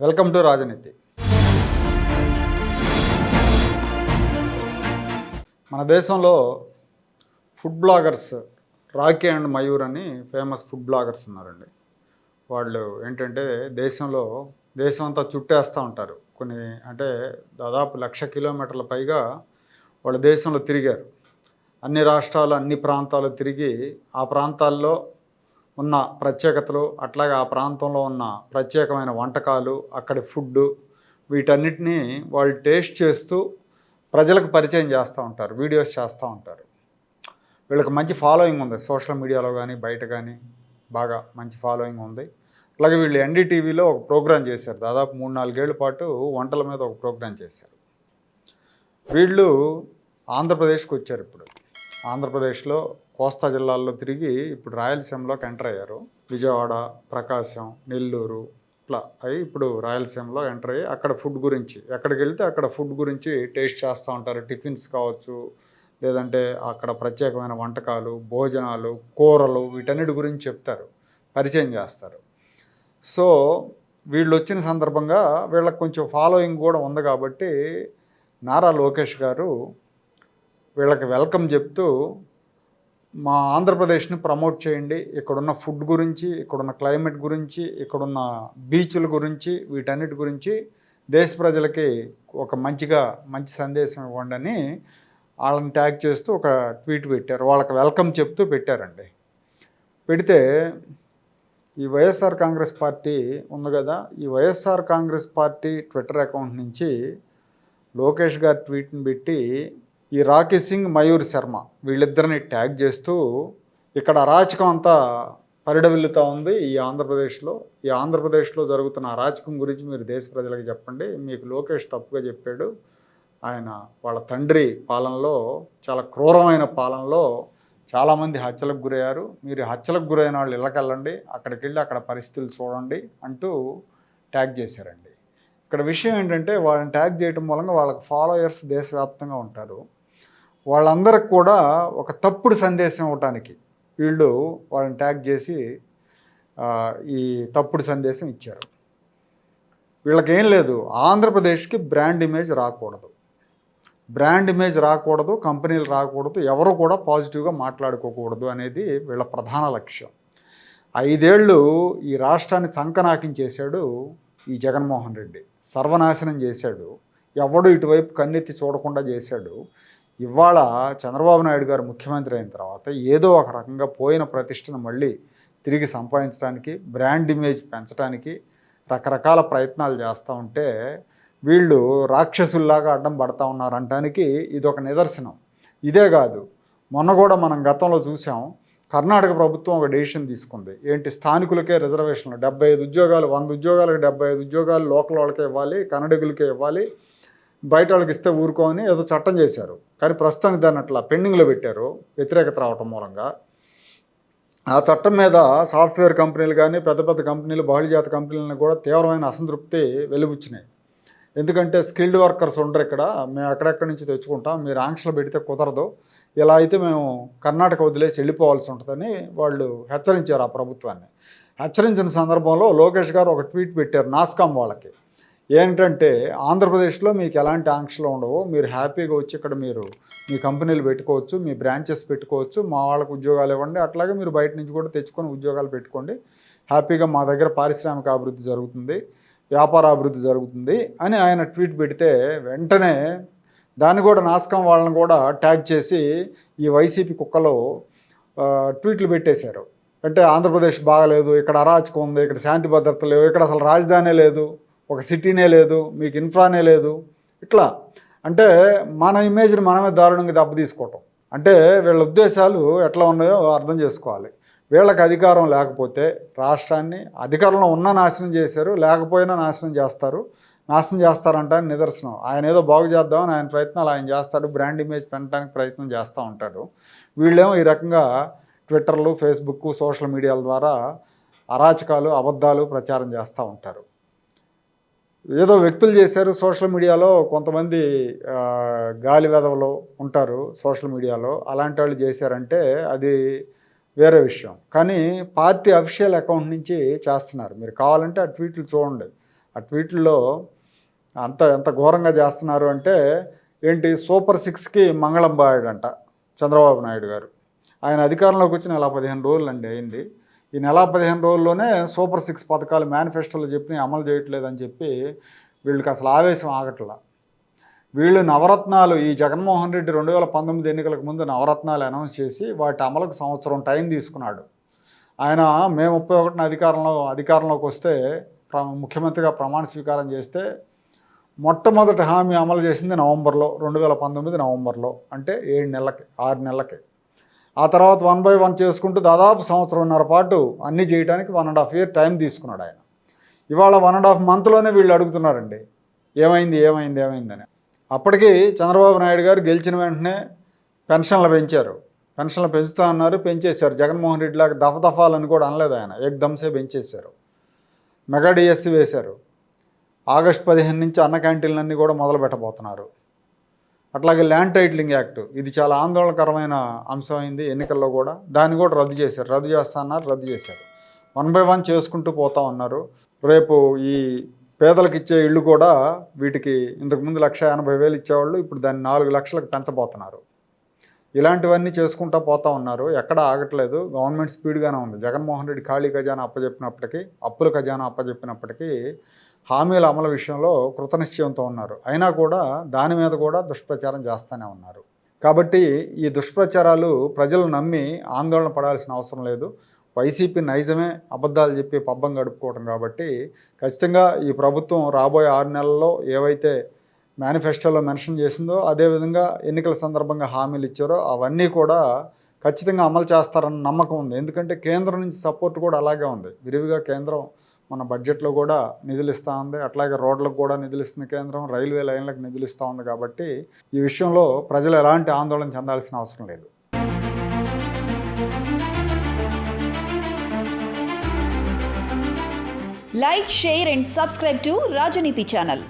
Welcome to Rajaneethi. మన దేశంలో food bloggers Rocky and Mayur అని ఫేమస్ ఫుడ్ బ్లాగర్స్ ఉన్నారండి. వాళ్ళు ఏంటంటే దేశంలో దేశం అంతా చుట్టేస్తూ ఉంటారు. కొన్ని అంటే దాదాపు లక్ష కిలోమీటర్ల పైగా వాళ్ళ దేశంలో తిరిగారు. అన్ని రాష్ట్రాలు అన్ని ప్రాంతాలు తిరిగి ఆ ప్రాంతాల్లో ఉన్న ప్రత్యేకతలు అట్లాగే ఆ ప్రాంతంలో ఉన్న ప్రత్యేకమైన వంటకాలు అక్కడి ఫుడ్ వీటన్నిటినీ వాళ్ళు టేస్ట్ చేస్తూ ప్రజలకు పరిచయం చేస్తూ ఉంటారు వీడియోస్ చేస్తూ ఉంటారు. వీళ్ళకి మంచి ఫాలోయింగ్ ఉంది సోషల్ మీడియాలో కానీ బయట కానీ బాగా మంచి ఫాలోయింగ్ ఉంది. అలాగే వీళ్ళు ఎన్డీటీవీలో ఒక ప్రోగ్రాం చేశారు దాదాపు మూడు నాలుగేళ్ళ పాటు వంటల మీద ఒక ప్రోగ్రాం చేశారు. వీళ్ళు ఆంధ్రప్రదేశ్కి వచ్చారు ఇప్పుడు. ఆంధ్రప్రదేశ్లో కోస్తా జిల్లాల్లో తిరిగి ఇప్పుడు రాయలసీమలోకి ఎంటర్ అయ్యారు. విజయవాడ ప్రకాశం నెల్లూరు ఇట్లా అవి ఇప్పుడు రాయలసీమలో ఎంటర్ అయ్యి అక్కడ ఫుడ్ గురించి ఎక్కడికి వెళ్తే అక్కడ ఫుడ్ గురించి టేస్ట్ చేస్తూ ఉంటారు. టిఫిన్స్ కావచ్చు లేదంటే అక్కడ ప్రత్యేకమైన వంటకాలు భోజనాలు కూరలు వీటన్నిటి గురించి చెప్తారు పరిచయం చేస్తారు. సో వీళ్ళు వచ్చిన సందర్భంగా వీళ్ళకి కొంచెం ఫాలోయింగ్ కూడా ఉంది కాబట్టి నారా లోకేష్ గారు వీళ్ళకి వెల్కమ్ చెప్తూ మా ఆంధ్రప్రదేశ్ని ప్రమోట్ చేయండి. ఇక్కడున్న ఫుడ్ గురించి ఇక్కడున్న క్లైమేట్ గురించి ఇక్కడున్న బీచ్ల గురించి వీటన్నిటి గురించి దేశ ప్రజలకి ఒక మంచిగా మంచి సందేశం ఇవ్వండి అని వాళ్ళని ట్యాగ్ చేస్తూ ఒక ట్వీట్ పెట్టారు. వాళ్ళకి వెల్కమ్ చెప్తూ పెట్టారండి. పెడితే ఈ వైఎస్ఆర్ కాంగ్రెస్ పార్టీ ఉంది కదా ఈ YSR Congress party Twitter account నుంచి లోకేష్ గారి ట్వీట్ని పెట్టి ఈ రాకీ సింగ్ మయూర్ శర్మ వీళ్ళిద్దరిని ట్యాగ్ చేస్తూ ఇక్కడ అరాచకం అంతా పరిడవిల్లుతూ ఉంది ఈ ఆంధ్రప్రదేశ్లో. ఈ ఆంధ్రప్రదేశ్లో జరుగుతున్న అరాచకం గురించి మీరు దేశ ప్రజలకు చెప్పండి. మీకు లోకేష్ తప్పుగా చెప్పాడు. ఆయన వాళ్ళ తండ్రి పాలనలో చాలా క్రూరమైన పాలనలో చాలామంది హత్యలకు గురయ్యారు. మీరు హత్యలకు గురైన వాళ్ళు ఇళ్ళకెళ్ళండి. అక్కడికి వెళ్ళి అక్కడ పరిస్థితులు చూడండి అంటూ ట్యాగ్ చేశారండి. ఇక్కడ విషయం ఏంటంటే వాళ్ళని ట్యాగ్ చేయడం మూలంగా వాళ్ళకి ఫాలోయర్స్ దేశవ్యాప్తంగా ఉంటారు. వాళ్ళందరికి కూడా ఒక తప్పుడు సందేశం ఇవ్వటానికి వీళ్ళు వాళ్ళని ట్యాగ్ చేసి ఈ తప్పుడు సందేశం ఇచ్చారు. వీళ్ళకేం లేదు ఆంధ్రప్రదేశ్కి బ్రాండ్ ఇమేజ్ రాకూడదు. బ్రాండ్ ఇమేజ్ రాకూడదు కంపెనీలు రాకూడదు ఎవరు కూడా పాజిటివ్గా మాట్లాడుకోకూడదు అనేది వీళ్ళ ప్రధాన లక్ష్యం. ఐదేళ్ళు ఈ రాష్ట్రాన్ని చంకనాకించేశాడు ఈ జగన్మోహన్ రెడ్డి. సర్వనాశనం చేశాడు. ఎవడు ఇటువైపు కన్నెత్తి చూడకుండా చేశాడు. ఇవాళ చంద్రబాబు నాయుడు గారు ముఖ్యమంత్రి అయిన తర్వాత ఏదో ఒక రకంగా పోయిన ప్రతిష్టను మళ్ళీ తిరిగి సంపాదించడానికి బ్రాండ్ ఇమేజ్ పెంచడానికి రకరకాల ప్రయత్నాలు చేస్తూ ఉంటే వీళ్ళు రాక్షసుల్లాగా అడ్డం పడతా ఉన్నారంటానికి ఇది ఒక నిదర్శనం. ఇదే కాదు మొన్న కూడా మనం గతంలో చూసాం కర్ణాటక ప్రభుత్వం ఒక డెసిషన్ తీసుకుంది. ఏంటి స్థానికులకే రిజర్వేషన్లు డెబ్బై ఐదు ఉద్యోగాలు వంద ఉద్యోగాలకు డెబ్బై ఐదు ఉద్యోగాలు లోకల్ వాళ్ళకే ఇవ్వాలి కన్నడిగులకే ఇవ్వాలి బయట వాళ్ళకి ఇస్తే ఊరుకోని ఏదో చట్టం చేశారు. కానీ ప్రస్తుతానికి దాన్ని అట్లా పెండింగ్లో పెట్టారు. వ్యతిరేకత రావటం మూలంగా. ఆ చట్టం మీద సాఫ్ట్వేర్ కంపెనీలు కానీ పెద్ద పెద్ద కంపెనీలు బహుళజాత కంపెనీలను కూడా తీవ్రమైన అసంతృప్తి వెలుగుచ్చినాయి. ఎందుకంటే స్కిల్డ్ వర్కర్స్ ఉండరు ఇక్కడ. మేము అక్కడెక్కడి నుంచి తెచ్చుకుంటాం. మీరు ఆంక్షలు పెడితే కుదరదు. ఇలా అయితే మేము కర్ణాటక వదిలేసి వెళ్ళిపోవాల్సి ఉంటుందని వాళ్ళు హెచ్చరించారు ఆ ప్రభుత్వాన్ని. హెచ్చరించిన సందర్భంలో లోకేష్ గారు ఒక ట్వీట్ పెట్టారు నాస్కామ్ వాళ్ళకి. ఏంటంటే ఆంధ్రప్రదేశ్లో మీకు ఎలాంటి ఆంక్షలు ఉండవు మీరు హ్యాపీగా వచ్చి ఇక్కడ మీరు మీ కంపెనీలు పెట్టుకోవచ్చు మీ బ్రాంచెస్ పెట్టుకోవచ్చు మా వాళ్ళకు ఉద్యోగాలు ఇవ్వండి అట్లాగే మీరు బయట నుంచి కూడా తెచ్చుకొని ఉద్యోగాలు పెట్టుకోండి. హ్యాపీగా మా దగ్గర పారిశ్రామిక అభివృద్ధి జరుగుతుంది వ్యాపార అభివృద్ధి జరుగుతుంది అని ఆయన ట్వీట్ పెడితే వెంటనే దాన్ని కూడా నాస్కం వాళ్ళని కూడా ట్యాగ్ చేసి ఈ వైసీపీ కుక్కలో ట్వీట్లు పెట్టేశారు. అంటే ఆంధ్రప్రదేశ్ బాగలేదు ఇక్కడ అరాచకం ఉంది ఇక్కడ శాంతి భద్రత లేవు ఇక్కడ అసలు రాజధాని లేదు. ఒక సిటీనే లేదు మీకు ఇన్ఫ్రానే లేదు ఇట్లా. అంటే మన ఇమేజ్ని మనమే దారుణంగా దెబ్బ తీసుకోవటం. అంటే వీళ్ళ ఉద్దేశాలు ఎట్లా ఉన్నాయో అర్థం చేసుకోవాలి. వీళ్ళకి అధికారం లేకపోతే రాష్ట్రాన్ని అధికారంలో ఉన్న నాశనం చేశారు లేకపోయినా నాశనం చేస్తారు. నాశనం చేస్తారంట నిదర్శనం. ఆయన ఏదో బాగు చేద్దామని ఆయన ప్రయత్నాలు ఆయన చేస్తాడు బ్రాండ్ ఇమేజ్ పెంచడానికి ప్రయత్నం చేస్తూ ఉంటాడు. వీళ్ళేమో ఈ రకంగా ట్విట్టర్లు ఫేస్బుక్ సోషల్ మీడియాల ద్వారా అరాచకాలు అబద్ధాలు ప్రచారం చేస్తూ ఉంటారు. ఏదో వ్యక్తులు చేశారు సోషల్ మీడియాలో కొంతమంది గాలి వెధవలు ఉంటారు సోషల్ మీడియాలో. అలాంటి వాళ్ళు చేశారంటే అది వేరే విషయం. కానీ పార్టీ అఫీషియల్ అకౌంట్ నుంచి చేస్తున్నారు. మీరు కావాలంటే ఆ ట్వీట్లు చూడండి. ఆ ట్వీట్లో అంత ఎంత ఘోరంగా చేస్తున్నారు అంటే ఏంటి సూపర్ సిక్స్కి మంగళం బాయుడంట చంద్రబాబు నాయుడు గారు. ఆయన అధికారంలోకి వచ్చి నెల పదిహేను రోజులు అండి అయింది. ఈ నెల పదిహేను రోజుల్లోనే సూపర్ సిక్స్ పథకాలు మేనిఫెస్టోలో చెప్పి అమలు చేయట్లేదని చెప్పి వీళ్ళకి అసలు ఆవేశం ఆగట్లా. వీళ్ళు నవరత్నాలు ఈ జగన్మోహన్ రెడ్డి రెండు వేల పంతొమ్మిది ఎన్నికలకు ముందు నవరత్నాలు అనౌన్స్ చేసి వాటి అమలుకు సంవత్సరం టైం తీసుకున్నాడు. ఆయన మే ముప్పై ఒకటిన అధికారంలో అధికారంలోకి వస్తే ప్ర- ముఖ్యమంత్రిగా ప్రమాణ స్వీకారం చేస్తే మొట్టమొదటి హామీ అమలు చేసింది నవంబర్లో రెండు వేల పంతొమ్మిది నవంబర్లో అంటే ఏడు నెలలకి ఆరు నెలలకి. ఆ తర్వాత వన్ బై వన్ చేసుకుంటూ దాదాపు సంవత్సరంన్నర పాటు అన్నీ చేయడానికి one and half year time తీసుకున్నాడు ఆయన. ఇవాళ వన్ అండ్ హాఫ్ మంత్లోనే వీళ్ళు అడుగుతున్నారండి. ఏమైంది ఏమైంది ఏమైందని. అప్పటికి చంద్రబాబు నాయుడు గారు గెలిచిన వెంటనే పెన్షన్లు పెంచారు. పెన్షన్లు పెంచుతా అన్నారు పెంచేశారు. జగన్మోహన్ రెడ్డి లాగా దఫదఫాలని కూడా అనలేదు ఆయన. ఏకదమ్సే పెంచేశారు. మెగా డిఎస్సి వేశారు. ఆగస్ట్ పదిహేను నుంచి అన్న క్యాంటీన్లన్నీ కూడా మొదలు పెట్టబోతున్నారు అట్లాగే ల్యాండ్ టైటిలింగ్ యాక్ట్ ఇది చాలా ఆందోళనకరమైన అంశమైంది ఎన్నికల్లో కూడా. దాన్ని కూడా రద్దు చేశారు. రద్దు చేస్తా అన్నారు రద్దు చేశారు. వన్ బై వన్ చేసుకుంటూ పోతా ఉన్నారు. రేపు ఈ పేదలకు ఇచ్చే ఇళ్ళు కూడా వీటికి ఇంతకుముందు లక్ష ఎనభై వేలు ఇచ్చేవాళ్ళు ఇప్పుడు దాన్ని నాలుగు లక్షలకు పెంచబోతున్నారు. ఇలాంటివన్నీ చేసుకుంటూ పోతా ఉన్నారు. ఎక్కడ ఆగట్లేదు. గవర్నమెంట్ స్పీడ్గానే ఉంది. జగన్మోహన్ రెడ్డి ఖాళీ ఖజానా అప్పచెప్పినప్పటికీ అప్పుల ఖజానా అప్పచెప్పినప్పటికీ హామీల అమలు విషయంలో కృతనిశ్చయంతో ఉన్నారు. అయినా కూడా దాని మీద కూడా దుష్ప్రచారం చేస్తూనే ఉన్నారు. కాబట్టి ఈ దుష్ప్రచారాలు ప్రజలు నమ్మి ఆందోళన పడాల్సిన అవసరం లేదు. వైసీపీ నైజమే అబద్ధాలు చెప్పి పబ్బం గడుపుకోవడం కాబట్టి ఖచ్చితంగా ఈ ప్రభుత్వం రాబోయే ఆరు నెలల్లో ఏవైతే మేనిఫెస్టోలో మెన్షన్ చేసిందో అదేవిధంగా ఎన్నికల సందర్భంగా హామీలు ఇచ్చారో అవన్నీ కూడా ఖచ్చితంగా అమలు చేస్తారన్న నమ్మకం ఉంది. ఎందుకంటే కేంద్రం నుంచి సపోర్ట్ కూడా అలాగే ఉంది. విరివిగా కేంద్రం మన బడ్జెట్లో కూడా నిధులు ఇస్తూ ఉంది. అట్లాగే రోడ్లకు కూడా నిధులు ఇస్తుంది కేంద్రం. రైల్వే లైన్లకు నిధులు ఇస్తూ ఉంది కాబట్టి ఈ విషయంలో ప్రజలు ఎలాంటి ఆందోళన చెందాల్సిన అవసరం లేదు. Like share and subscribe to Rajaneethi channel